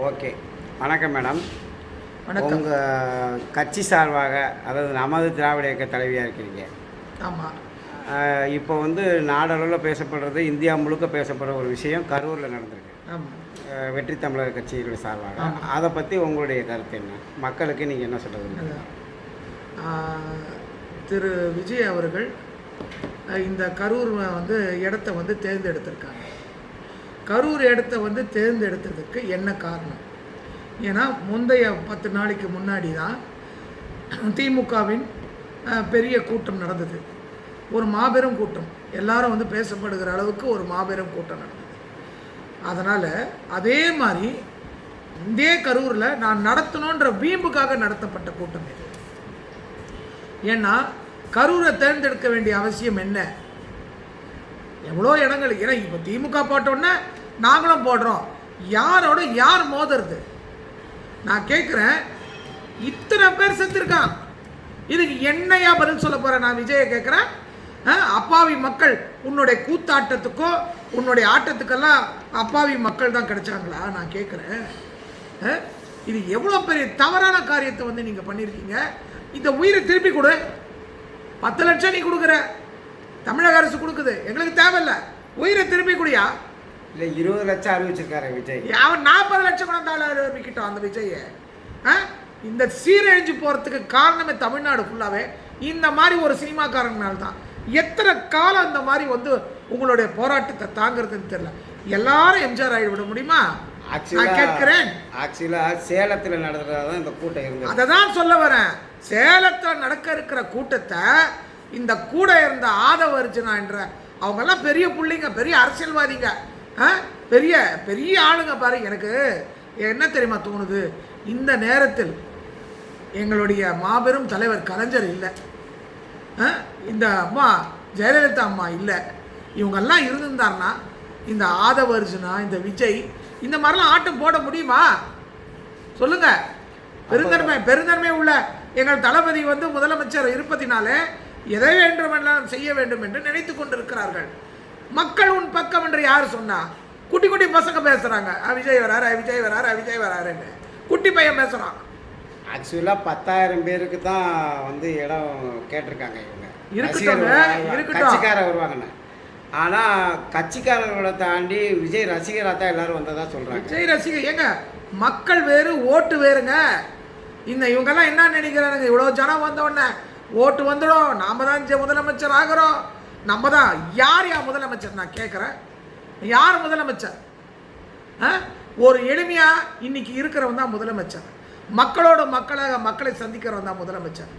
Okay. வணக்கம் madam. வணக்கம். உங்கள் கட்சி சார்பாக அதாவது நமது திராவிட இயக்க தலைவியாக இருக்கிறீங்க ஆமாம் இப்போ வந்து நாடளவில் பேசப்படுறது இந்தியா முழுக்க பேசப்படுற ஒரு விஷயம் கரூரில் நடந்திருக்கு. வெற்றி தமிழர் கட்சிகளுடைய சார்பாக. அதை பற்றி உங்களுடைய கருத்து என்ன? மக்களுக்கு நீங்கள் என்ன சொல்ல. ஆஹ், திரு விஜய் அவர்கள் இந்த கரூர் வந்து இடத்த வந்து தேர்ந்தெடுத்திருக்காங்க. கரூர் இடத்த வந்து தேர்ந்தெடுத்ததுக்கு என்ன காரணம்? ஏன்னா முந்தைய பத்து நாளைக்கு முன்னாடி தான் திமுகவின் பெரிய கூட்டம் நடந்தது. ஒரு மாபெரும் கூட்டம். எல்லாரும் வந்து பேசப்படுகிற அளவுக்கு ஒரு மாபெரும் கூட்டம் நடந்தது. அதனால் அதே மாதிரி இதே கரூரில் நான் நடத்தணுன்ற வீம்புக்காக நடத்தப்பட்ட கூட்டம் இது. ஏன்னா கரூரை தேர்ந்தெடுக்க வேண்டிய அவசியம் என்ன? எவ்வளோ இடங்கள் ஏன்னா இப்போ திமுக போட்டோன்னே நாங்களும் போடுறோம். யாரோட யார் மோதுறது? நான் கேட்குறேன் இத்தனை பேர் செத்துருக்கான். இதுக்கு என்னையா பதில் சொல்ல போகிறேன் நான் விஜயை கேட்குறேன் அப்பாவி மக்கள் உன்னுடைய கூத்தாட்டத்துக்கோ உன்னுடைய ஆட்டத்துக்கெல்லாம் அப்பாவி மக்கள் தான் கிடைச்சாங்களா? நான் கேட்குறேன் இது எவ்வளோ பெரிய தவறான காரியத்தை வந்து நீங்கள் பண்ணியிருக்கீங்க இந்த உயிரை திருப்பி கொடு. பத்து லட்சம் நீ கொடுக்குற. தமிழக அரசு கொடுக்குது. எங்களுக்கு தேவையில்ல. உயிரை திருப்பி குடியா? இல்லை இருபது லட்சம் அறிவிச்சிருக்காரு விஜய். அவன் நாற்பது லட்சம் இருந்தாலும் விற்கிட்டோம் அந்த விஜயை ஆ? இந்த சீரழிஞ்சு போகிறதுக்கு காரணமே தமிழ்நாடு ஃபுல்லாகவே இந்த மாதிரி ஒரு சினிமாக்காரங்கனால தான் எத்தனை காலம் இந்த மாதிரி வந்து உங்களுடைய போராட்டத்தை தாங்கிறதுன்னு தெரியல. எல்லாரும் எம்ஜிஆர் ஆகி விட முடியுமா? கேட்கிறேன். ஆக்சுவலாக சேலத்தில் நடத்துறதா தான் இந்த கூட்டம் இருந்தது. அதை தான் சொல்ல வரேன். சேலத்தில் நடக்க இருக்கிற கூட்டத்தை இந்த கூட இருந்த ஆதவ அர்ஜுனா என்ற அவங்கெல்லாம் பெரிய புள்ளைங்க பெரிய அரசியல்வாதிங்க? பெரிய பெரிய ஆளுங்க பாரு எனக்கு. என்ன தெரியுமா தோணுது? இந்த நேரத்தில் எங்களுடைய மாபெரும் தலைவர் கலைஞர் இல்லை. ஆ? இந்த அம்மா ஜெயலலிதா அம்மா இல்லை. இவங்கெல்லாம் இருந்திருந்தாருன்னா இந்த ஆதவர்ஜுனா இந்த விஜய் இந்த மாதிரிலாம் ஆட்டம் போட முடியுமா? சொல்லுங்க. பெருந்தன்மை பெருந்தன்மை உள்ள எங்கள் தளபதி வந்து முதலமைச்சர் இருப்பதினாலே எதை வேண்டுமெல்லாம் செய்ய வேண்டும் என்று நினைத்து கொண்டிருக்கிறார்கள். மக்கள் உன் பக்கம் என்று யார் சொன்னா? குட்டி குட்டி பசங்க பேசுறாங்க. "அ, விஜய் வராரு? விஜய் வராரு? விஜய் வராருன்னு. குட்டி பையன் பேசுறான். ஆக்சுவலாக பத்தாயிரம் பேருக்கு தான் வந்து இடம் கேட்டிருக்காங்க இவங்க. கட்சிக்காரர் வருவாங்கண்ணே ஆனால் கட்சிக்காரர்களை தாண்டி விஜய் ரசிகராக தான் எல்லாரும் வந்ததா சொல்கிறாங்க விஜய் ரசிகர் ஏங்க மக்கள் வேறு ஓட்டு வேறுங்க. இந்த இவங்கெல்லாம் என்ன நினைக்கிறானுங்க? இவ்வளோ ஜனம் வந்த உடனே ஓட்டு வந்துடும். நாம தான் முதலமைச்சர் ஆகிறோம். நம்ம தான் யார் யார் முதலமைச்சர் நான் கேட்குறேன்? யார் முதலமைச்சர்? ஒரு எளிமையா இன்னைக்கு இருக்கிறவன் தான் முதலமைச்சர். மக்களோட மக்களாக மக்களை சந்திக்கிறவன் தான் முதலமைச்சர்?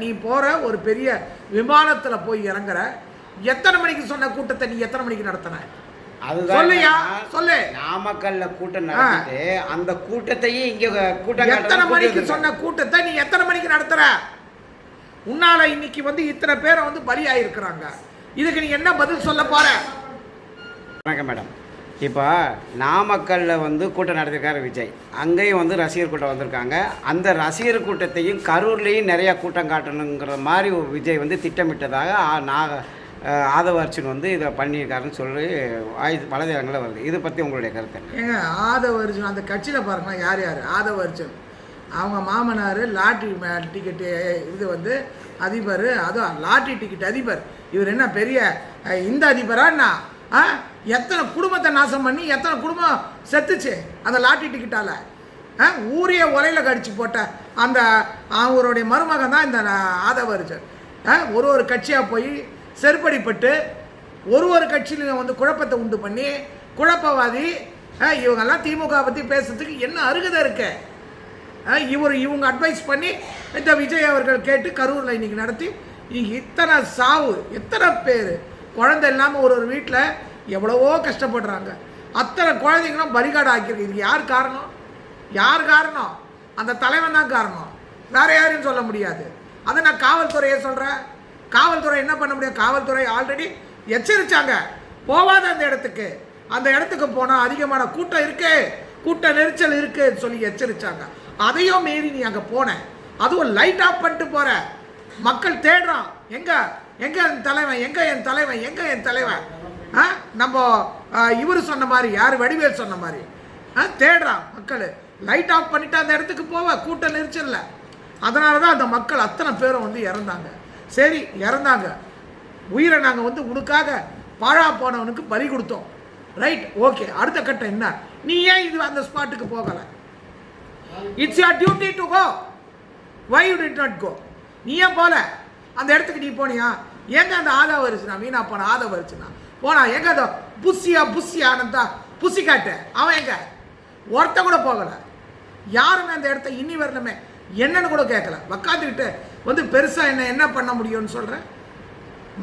நீ போற ஒரு பெரிய விமானத்தில் போய் இறங்குற. எத்தனை மணிக்கு சொன்ன கூட்டத்தை நீ எத்தனை மணிக்கு நடத்தின? சொல்லுயா, சொல்லு. நாமக்கல்ல கூட்டம் நடத்திட்டு அந்த கூட்டத்தையும் இங்க கூட்டம் எத்தனை மணிக்கு சொன்ன கூட்டத்தை நீ எத்தனை மணிக்கு நடத்துற? உன்னால இன்னைக்கு வந்து இத்தனை பேரை வந்து பலியாயிருக்கிறாங்க. இதுக்கு நீ என்ன பதில் சொல்ல போற? வணக்கம் மேடம். இப்போ நாமக்கல்ல வந்து கூட்டம் நடத்திருக்காரு விஜய். அங்கேயும் வந்து ரசிகர் கூட்டம் வந்திருக்காங்க. அந்த ரசிகர் கூட்டத்தையும் கரூர்லேயும் நிறையா கூட்டம் காட்டணுங்கிற மாதிரி ஒரு விஜய் வந்து திட்டமிட்டதாக நாக ஆதவ அர்ச்சன் வந்து இதை பண்ணியிருக்காருன்னு சொல்லி ஆயுத வலதுகளில் வருது. இதை பற்றி உங்களுடைய கருத்து ஏங்க ஆதவ அர்ஜுன் அந்த கட்சியில் பாருங்களேன் யார் யார்? ஆதவ அர்ஜுன் அவங்க மாமனார் லாட்ரி டிக்கெட்டு இது வந்து அதிபர். அதுவும் லாட்ரி டிக்கெட் அதிபர். இவர் என்ன பெரிய இந்த அதிபரா என்ன? ஆ எத்தனை குடும்பத்தை நாசம் பண்ணி எத்தனை குடும்பம் செத்துச்சு அந்த லாட்ரி டிக்கெட்டால் ஆ ஊரையே உலையில் கடிச்சு போட்ட அந்த அவருடைய மருமகன் தான் இந்த ஆதவ ஆ ஒரு ஒரு கட்சியாக போய் செருப்படிப்பட்டு ஒரு ஒரு கட்சியிலையும் வந்து குழப்பத்தை உண்டு பண்ணி குழப்பவாதி இவங்கெல்லாம் திமுக பற்றி பேசுறதுக்கு என்ன அருகதை இருக்குது இவர் இவங்க அட்வைஸ் பண்ணி இந்த விஜய் அவர்கள் கேட்டு கரூரில் இன்னைக்கு நடத்தி இத்தனை சாவு எத்தனை பேர் குழந்தை இல்லாமல் ஒரு ஒரு வீட்டில் எவ்வளவோ கஷ்டப்படுறாங்க. அத்தனை குழந்தைங்களும் பலிகாடு ஆக்கியிருக்கு. இதுக்கு யார் காரணம்? யார் காரணம்? அந்த தலைவன் தான் காரணம். வேற யாரையும் சொல்ல முடியாது. அதை நான் காவல்துறையை சொல்கிறேன் காவல்துறை என்ன பண்ண முடியும்? காவல்துறை ஆல்ரெடி எச்சரித்தாங்க போவாத அந்த இடத்துக்கு. அந்த இடத்துக்கு போனால் அதிகமான கூட்டம் இருக்குது கூட்ட நெரிச்சல் இருக்குன்னு சொல்லி எச்சரிச்சாங்க. அதையும் மீறி நீ அங்கே போன. அதுவும் லைட் ஆஃப் பண்ணிட்டு போகிற மக்கள் தேடுறான் எங்கே? எங்கே என் தலைவன்? எங்கே என் தலைவன்? எங்கே என் தலைவன்? ஆ? நம்ம இவர் சொன்ன மாதிரி யார்? வடிவேல் சொன்ன மாதிரி. ஆ, தேடுறான் மக்கள். லைட் ஆஃப் பண்ணிவிட்டு அந்த இடத்துக்கு போவ. கூட்ட நெரிச்சல்ல அதனால தான் அந்த மக்கள் அத்தனை பேரும் வந்து இறந்தாங்க. சரி இறந்தாங்க. உயிரை நாங்கள் வந்து உனக்காக பாழா போனவனுக்கு பலி கொடுத்தோம். ரைட் ஓகே அடுத்த கட்டம் என்ன? நீ ஏன் இது அந்த ஸ்பாட்டுக்கு போகலை? It's your duty to go why you did not go நீ ஏன் போல? அந்த இடத்துக்கு நீ போனியா? எங்க அந்த ஆதா வருச்சுனா? மீனா போன ஆதா வருச்சுனா? போனா எங்க அந்த புஷியா புஷியா ஆனந்தா புசி காட்டு. அவன் எங்க? ஒருத்த கூட போகல. யாருமே அந்த இடத்த இனி வரணுமே? என்னன்னு கூட கேட்கல உக்காந்துக்கிட்டு வந்து பெருசா என்ன என்ன பண்ண முடியும்னு சொல்றேன்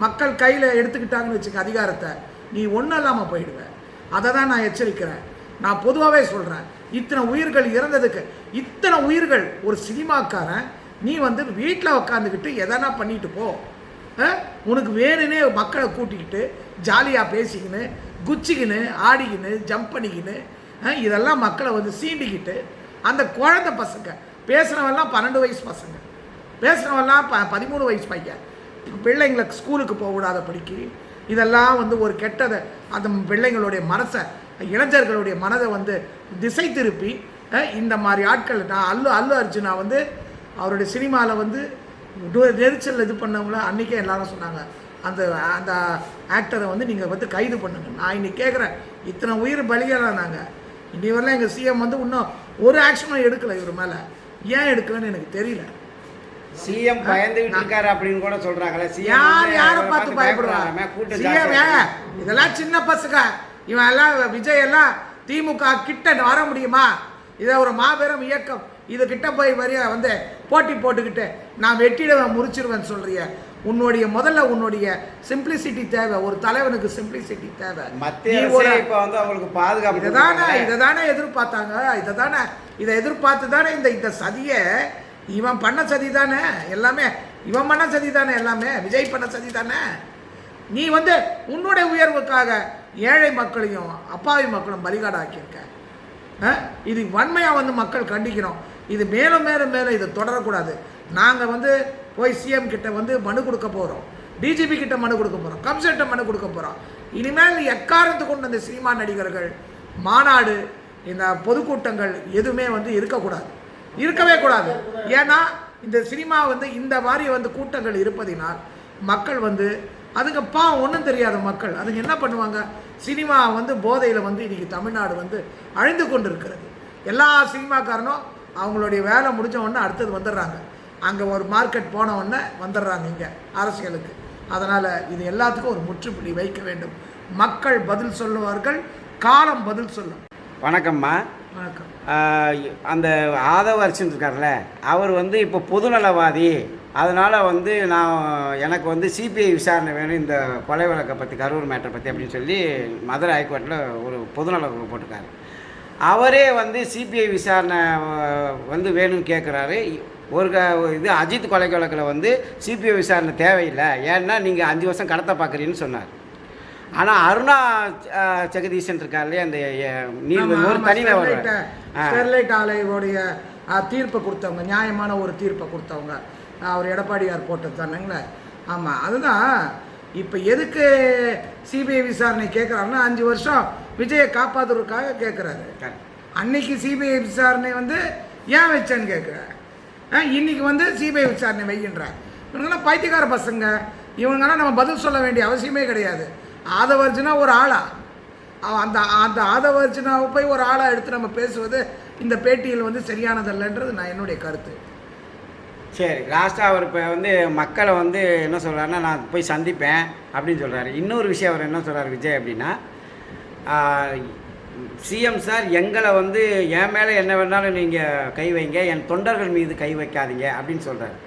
மக்கள் கையில் எடுத்துக்கிட்டாங்கன்னு வச்சுக்க அதிகாரத்தை. நீ ஒன்றும் இல்லாமல் போயிடுவேன் அதை தான் நான் எச்சரிக்கிறேன். நான் பொதுவாகவே சொல்கிறேன் இத்தனை உயிர்கள் இறந்ததுக்கு இத்தனை உயிர்கள் ஒரு சினிமாக்காரன் நீ வந்து வீட்டில் உக்காந்துக்கிட்டு எதனா பண்ணிட்டு போ. உனக்கு வேணுன்னே மக்களை கூட்டிக்கிட்டு ஜாலியாக பேசிக்கின்னு குச்சிக்கின்னு ஆடிக்கின்னு ஜம்ப் பண்ணிக்கின்னு இதெல்லாம் மக்களை வந்து சீண்டிக்கிட்டு அந்த குழந்தை பசங்க பேசுகிறவெல்லாம் பன்னெண்டு வயசு பசங்க. பேசுகிறவெல்லாம் ப பதிமூணு வயசு பையன். பிள்ளைங்களை ஸ்கூலுக்கு போக விடாத படிக்கி. இதெல்லாம் வந்து ஒரு கெட்டதை அந்த பிள்ளைங்களுடைய மனசை இளைஞர்களுடைய மனதை வந்து திசை திருப்பி இந்த மாதிரி ஆட்கள் நான் அல்லு அல்லு அர்ஜுனா வந்து அவருடைய சினிமாவில் வந்து டு- நெரிச்சல் இது பண்ணவங்கள அன்றைக்கே எல்லாரும் சொன்னாங்க. அந்த அந்த ஆக்டரை வந்து நீங்கள் வந்து கைது பண்ணுங்க. நான் இன்னைக்கு கேட்குறேன் இத்தனை உயிர் பலியானாங்க இன்னி வரலாம் எங்கள் சிஎம் வந்து இன்னும் ஒரு ஆக்ஷனும் எடுக்கலை இவர் மேலே. ஏன் எடுக்கலைன்னு எனக்கு தெரியல. சிஎம் பயந்துகிட்டு இருக்காரு அப்படின்னு கூட சொல்றாங்களே. சிஎம் யார் யாரை பார்த்து பயப்படுறாங்க கூட்டம் இதெல்லாம் சின்ன பசங்க. இவன் எல்லாம் விஜய் எல்லாம் திமுக கிட்ட வர முடியுமா? இதை ஒரு மாபெரும் இயக்கம். இது கிட்ட போய் வரிய வந்து போட்டி போட்டுக்கிட்டு நான் வெட்டிடுவேன் முறிச்சிடுவேன் சொல்றிய. உன்னுடைய முதல்ல உன்னுடைய சிம்பிளிசிட்டி தேவை. ஒரு தலைவனுக்கு சிம்பிளிசிட்டி தேவை. மத்திய இப்ப வந்து அவங்களுக்கு பாதுகாப்பு இதை தானே. இதை தானே எதிர்பார்த்தாங்க. இதை தானே இதை எதிர்பார்த்து தானே இந்த இந்த சதியை இவன் பண்ண சதி தானே எல்லாமே. இவன் பண்ண சதி தானே எல்லாமே? விஜய் பண்ண சதி தானே நீ வந்து உன்னுடைய உயர்வுக்காக ஏழை மக்களையும் அப்பாவி மக்களும் பலிகாடாக்கியிருக்க. ஆ? இது வன்மையாக வந்து மக்கள் கண்டிக்கணும். இது மேலும் மேலும் மேலும் இது தொடரக்கூடாது. நாங்கள் வந்து போய் சிஎம் கிட்ட வந்து மனு கொடுக்க போகிறோம் டிஜிபி கிட்ட மனு கொடுக்க போகிறோம் கமிஷன்கிட்ட மனு கொடுக்க போகிறோம் இனிமேல் எக்காரணத்து கொண்டு அந்த சினிமா நடிகர்கள் மாநாடு இந்த பொதுக்கூட்டங்கள் எதுவுமே வந்து இருக்கக்கூடாது. இருக்கவே கூடாது. ஏன்னா இந்த சினிமா வந்து இந்த மாதிரி வந்து கூட்டங்கள் இருப்பதினால் மக்கள் வந்து அதுங்க பா ஒன்றும் தெரியாத மக்கள். அதுங்க என்ன பண்ணுவாங்க? சினிமா வந்து போதையில் வந்து இன்றைக்கி தமிழ்நாடு வந்து அழிந்து கொண்டு இருக்கிறது எல்லா சினிமாக்காரனும் அவங்களுடைய வேலை முடிஞ்ச உடனே அடுத்தது வந்துடுறாங்க. அங்கே ஒரு மார்க்கெட் போன உடனே வந்துடுறாங்க இங்கே அரசியலுக்கு. அதனால் இது எல்லாத்துக்கும் ஒரு முற்றுப்புள்ளி வைக்க வேண்டும். மக்கள் பதில் சொல்லுவார்கள் காலம் பதில் சொல்லும். வணக்கம்மா. அந்த ஆதவர்ஷன் இருக்கார்ல அவர் வந்து இப்போ பொதுநலவாதி. அதனால் வந்து நான் எனக்கு வந்து சிபிஐ விசாரணை வேணும் இந்த கொலை வழக்கை பற்றி கரூர் மேட்டரை பற்றி அப்படின்னு சொல்லி மதுரை ஹைகோர்ட்டில் ஒரு பொதுநல வழக்கு போட்டிருக்காரு. அவரே வந்து சிபிஐ விசாரணை வந்து வேணும்னு கேட்குறாரு ஒரு க இது அஜித் கொலை வழக்கில் வந்து சிபிஐ விசாரணை தேவையில்லை. ஏன்னா நீங்கள் அஞ்சு வருஷம் கடத்த பார்க்குறீன்னு சொன்னார். ஆனால் அருணா ஜெகதீசன் இருக்கார் இல்லையா? அந்த நீதிபதி ஒரு தனியில் வருவார் ஆ. ஸ்டெர்லைட் ஆலையோடைய தீர்ப்பை கொடுத்தவங்க நியாயமான ஒரு தீர்ப்பை கொடுத்தவங்க. அவர் எடப்பாடியார் போட்டது தானேங்களே ஆமாம் அதுதான். இப்போ எதுக்கு சிபிஐ விசாரணை கேட்குறாருன்னா அஞ்சு வருஷம் விஜயை காப்பாற்றுறதுக்காக கேட்குறாரு அன்னைக்கு சிபிஐ விசாரணை வந்து ஏன் வச்சேன்னு கேட்குறேன் இன்னைக்கு வந்து சிபிஐ விசாரணை வைக்கின்றார். இவங்கெல்லாம் பைத்தியக்கார பசங்க. இவங்கெல்லாம் நம்ம பதில் சொல்ல வேண்டிய அவசியமே கிடையாது. ஆதவர்ஜுனா ஒரு ஆளா? அந்த அந்த ஆதவர்ஜுனாவை போய் ஒரு ஆளாக எடுத்து நம்ம பேசுவது இந்த பேட்டியில் வந்து சரியானதல்லன்றது நான் என்னுடைய கருத்து. சரி லாஸ்ட்டாக அவர் இப்போ வந்து மக்களை வந்து என்ன சொல்கிறாருன்னா நான் போய் சந்திப்பேன் அப்படின்னு சொல்கிறாரு இன்னொரு விஷயம் அவர் என்ன சொல்கிறார் விஜய் அப்படின்னா சிஎம் சார் எங்களை வந்து என் மேலே என்ன வேணாலும் நீங்கள் கை வைங்க என் தொண்டர்கள் மீது கை வைக்காதீங்க அப்படின்னு சொல்கிறாரு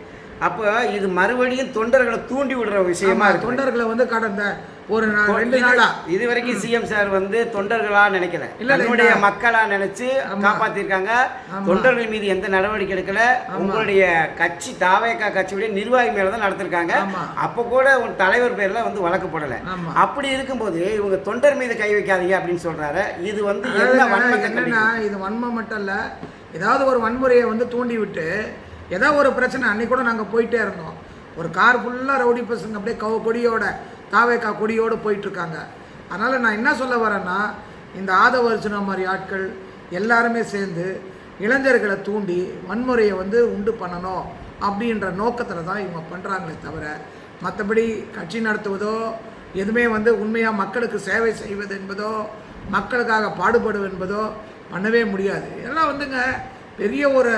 அப்போ இது மறுபடியும் தொண்டர்களை தூண்டி விடுற விஷயமா தொண்டர்களை வந்து கடந்த ஒரு நா- ரெண்டு நாளா இது வரைக்கும் சிஎம் சார் வந்து தொண்டர்களா நினைக்கல இல்ல, இந்த- மக்களா நினைச்சு. காப்பாத்திருக்காங்க. தொண்டர்கள் மீது எந்த நடவடிக்கை எடுக்கல. உங்களுடைய கட்சி தாவேக்கா கட்சியுடைய நிர்வாகி மேல தான் நடத்திருக்காங்க. அப்ப கூட உன் தலைவர் பேர்ல வந்து வழக்கு போடல. அப்படி இருக்கும்போது இவங்க தொண்டர் மீது கை வைக்காதீங்க அப்படின்னு சொல்றாரு இது வந்து என்னன்னா? இது வன்மம் மட்டும் இல்லை ஏதாவது ஒரு வன்முறையை வந்து தூண்டி விட்டு ஏதோ ஒரு பிரச்சனை அன்னைக்கு கூட நாங்கள் போயிட்டே இருந்தோம் ஒரு கார் ஃபுல்லாக ரவுடி பசங்க அப்படியே கவ கொடியோட தாவேக்கா கொடியோடு போயிட்டுருக்காங்க. அதனால் நான் என்ன சொல்ல வரேன்னா இந்த ஆதவ அர்ஜுனா மாதிரி ஆட்கள் எல்லாருமே சேர்ந்து இளைஞர்களை தூண்டி வன்முறையை வந்து உண்டு பண்ணணும் அப்படின்ற நோக்கத்தில் தான் இவங்க பண்ணுறாங்களே தவிர மற்றபடி கட்சி நடத்துவதோ எதுவுமே வந்து உண்மையாக மக்களுக்கு சேவை செய்வது என்பதோ மக்களுக்காக பாடுபடும் என்பதோ பண்ணவே முடியாது. இதெல்லாம் வந்துங்க பெரிய ஒரு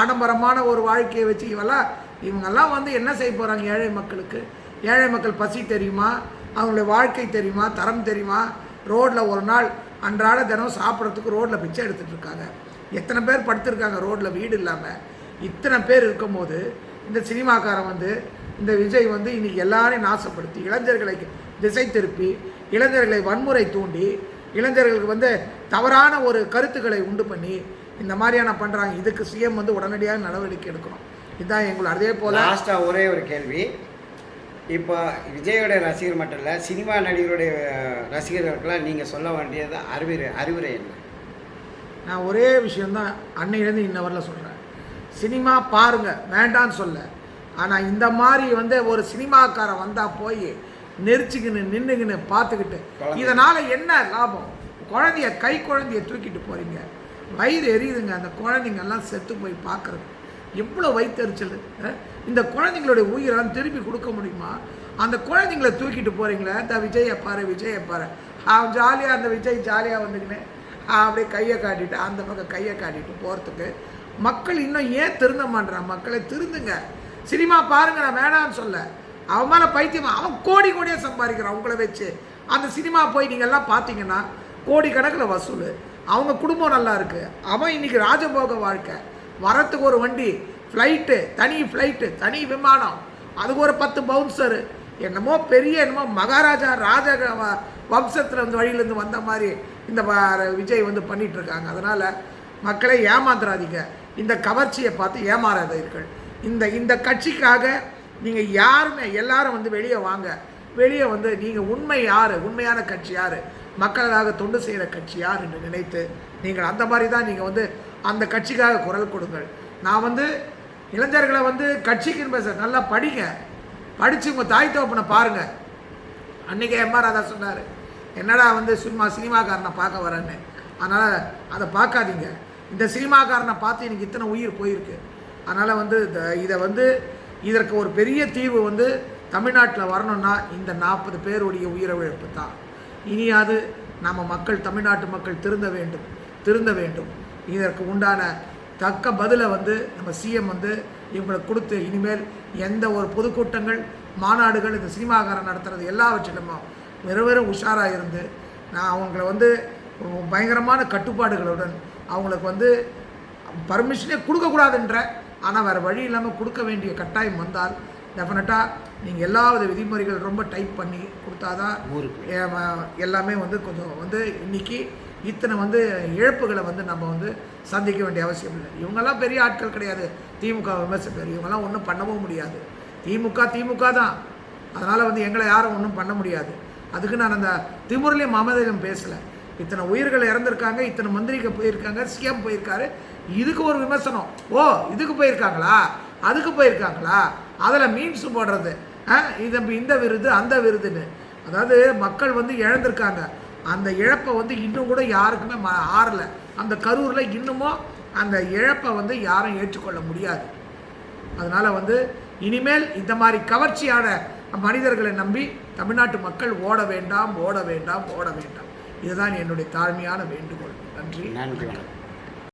ஆடம்பரமான ஒரு வாழ்க்கையை வச்சு இவெல்லாம் இவங்கெல்லாம் வந்து என்ன செய்ய போகிறாங்க ஏழை மக்களுக்கு? ஏழை மக்கள் பசி தெரியுமா? அவங்களுடைய வாழ்க்கை தெரியுமா? தரம் தெரியுமா? ரோட்டில் ஒரு நாள் அன்றாட தினம் சாப்பிட்றதுக்கு ரோட்டில் பிச்சை எடுத்துகிட்டு இருக்காங்க. எத்தனை பேர் படுத்திருக்காங்க ரோட்டில் வீடு இல்லாமல் இத்தனை பேர் இருக்கும்போது இந்த சினிமாக்காரன் வந்து இந்த விஜய் வந்து இன்னைக்கு எல்லாரையும் நாசப்படுத்தி இளைஞர்களை திசை திருப்பி இளைஞர்களை வன்முறை தூண்டி இளைஞர்களுக்கு வந்து தவறான ஒரு கருத்துக்களை உண்டு பண்ணி இந்த மாதிரியான பண்ணுறாங்க இதுக்கு சிஎம் வந்து உடனடியாக நடவடிக்கை எடுக்கணும். இதுதான் எங்களை அதே போல் லாஸ்ட்டாக ஒரே ஒரு கேள்வி. இப்போ விஜயோட ரசிகர் மட்டும் இல்லை சினிமா நடிகருடைய ரசிகர்களுக்கெல்லாம் நீங்கள் சொல்ல வேண்டியது அறிவுரை அறிவுரை என்ன? நான் ஒரே விஷயந்தான் அன்னையிலேருந்து இன்ன வரல சொல்கிறேன் சினிமா பாருங்க வேண்டான்னு சொல்ல. ஆனால் இந்த மாதிரி வந்து ஒரு சினிமாக்காரன் வந்தால் போய் நெரிச்சிக்கின்னு நின்றுக்கின்னு பார்த்துக்கிட்டு. இதனால் என்ன லாபம்? குழந்தைய கை குழந்தைய தூக்கிட்டு போகிறீங்க வயிறு எரியுதுங்க அந்த குழந்தைங்கெல்லாம் செத்து போய் பார்க்குறது. எவ்வளோ வயிற்றுச்சல்? இந்த குழந்தைங்களுடைய உயிரெல்லாம் திருப்பி கொடுக்க முடியுமா? அந்த குழந்தைங்கள தூக்கிட்டு போகிறீங்களே இந்த விஜயை பாரு விஜயை பாரு. அவன் ஜாலியாக அந்த விஜய் ஜாலியாக வந்துக்கினேன் அப்படியே கையை காட்டிட்டு அந்த பக்கம் கையை காட்டிட்டு போகிறதுக்கு மக்கள் இன்னும் ஏன் திருந்த மாட்டான் மக்களை திருந்துங்க. சினிமா பாருங்க நான் வேணாம்னு சொல்ல. அவன் மேலே பைத்தியமா அவன் கோடி கோடியாக சம்பாதிக்கிறான் உங்களை வச்சு. அந்த சினிமா போய் நீங்கள் எல்லாம் பார்த்தீங்கன்னா கோடி கணக்கில் வசூல். அவங்க குடும்பம் நல்லா இருக்கு. அவன் இன்னைக்கு ராஜபோக வாழ்க்கை. வரத்துக்கு ஒரு வண்டி ஃப்ளைட்டு தனி ஃப்ளைட்டு தனி விமானம். அதுக்கு ஒரு பத்து பவுன்சரு என்னமோ பெரிய என்னமோ மகாராஜா ராஜ வ- வந்து வழியிலேருந்து வந்த மாதிரி இந்த வ- விஜய் வந்து பண்ணிகிட்ருக்காங்க இருக்காங்க. அதனால் மக்களை ஏமாந்துடாதீங்க இந்த கவர்ச்சியை பார்த்து ஏமாறாதீர்கள். இந்த இந்த கட்சிக்காக நீங்கள் யாருமே எல்லாரும் வந்து வெளியே வாங்க. வெளியே வந்து நீங்கள் உண்மை யார்? உண்மையான கட்சி யார்? மக்களுக்காக தொண்டு செய்கிற கட்சி யார் என்று நினைத்து நீங்கள் அந்த மாதிரி தான் நீங்கள் வந்து அந்த கட்சிக்காக குரல் கொடுங்கள். நான் வந்து இளைஞர்களை வந்து கட்சிக்குன்னு பேச நல்லா படிங்க. படித்து உங்கள் தாய் தோப்பனை பாருங்கள் அன்றைக்கி எம்ஆர் ராதா சொன்னார் என்னடா வந்து சும்மா சினிமாக்காரனை பார்க்க வரேன்னு. அதனால் அதை பார்க்காதீங்க. இந்த சினிமாக்காரனை பார்த்து எனக்கு இத்தனை உயிர் போயிருக்கு. அதனால் வந்து இந்த- இதை வந்து இதற்கு ஒரு பெரிய தீர்வு வந்து தமிழ்நாட்டில் வரணும்னா இந்த நாற்பது பேருடைய உயிரிழப்பு தான். இனியாவது நம்ம மக்கள் தமிழ்நாட்டு மக்கள் திருந்த வேண்டும் திருந்த வேண்டும். இதற்கு உண்டான தக்க பதிலை வந்து நம்ம சிஎம் வந்து இவங்களுக்கு கொடுத்து இனிமேல் எந்த ஒரு பொதுக்கூட்டங்கள் மாநாடுகள் இந்த சினிமாக்காரன் நடத்துறது எல்லாவற்றிலுமோ வெறும் வெறும் உஷாராக இருந்து நான் அவங்கள வந்து பயங்கரமான கட்டுப்பாடுகளுடன் அவங்களுக்கு வந்து பர்மிஷனே கொடுக்கக்கூடாதுன்ற ஆனால் வேறு வழி இல்லாமல் கொடுக்க வேண்டிய கட்டாயம் வந்தால் டெஃபினட்டாக நீங்கள் எல்லா வித விதிமுறைகள் ரொம்ப டைப் பண்ணி கொடுத்தாதான் எல்லாமே வந்து கொஞ்சம் வந்து இன்னைக்கு இத்தனை வந்து இழப்புகளை வந்து நம்ம வந்து சந்திக்க வேண்டிய அவசியம் இல்லை. இவங்கெல்லாம் பெரிய ஆட்கள் கிடையாது. திமுக விமர்சகர். இவங்கெல்லாம் ஒன்றும் பண்ணவும் முடியாது. திமுக திமுக தான். அதனால் வந்து எங்களை யாரும் ஒன்றும் பண்ண முடியாது. அதுக்கு நான் அந்த திமுறையிலே மமதையிலும் பேசலை. இத்தனை உயிர்கள் இறந்துருக்காங்க இத்தனை மந்திரிக்கு போயிருக்காங்க சிஎம் போயிருக்காரு. இதுக்கு ஒரு விமர்சனம். ஓ இதுக்கு போயிருக்காங்களா? அதுக்கு போயிருக்காங்களா? அதில் மீம்ஸ் போடுறது. ஆ, இது இந்த விருது அந்த விருதுன்னு. அதாவது மக்கள் வந்து இழந்திருக்காங்க. அந்த இழப்பை வந்து இன்னும் கூட யாருக்குமே ம ஆறலை. அந்த கரூரில் இன்னமும் அந்த இழப்பை வந்து யாரும் ஏற்றுக்கொள்ள முடியாது. அதனால் வந்து இனிமேல் இந்த மாதிரி கவர்ச்சியான மனிதர்களை நம்பி தமிழ்நாட்டு மக்கள் ஓட வேண்டாம் ஓட வேண்டாம் ஓட வேண்டாம். இதுதான் என்னுடைய தாழ்மையான வேண்டுகோள். நன்றி. நன்றி வணக்கம்.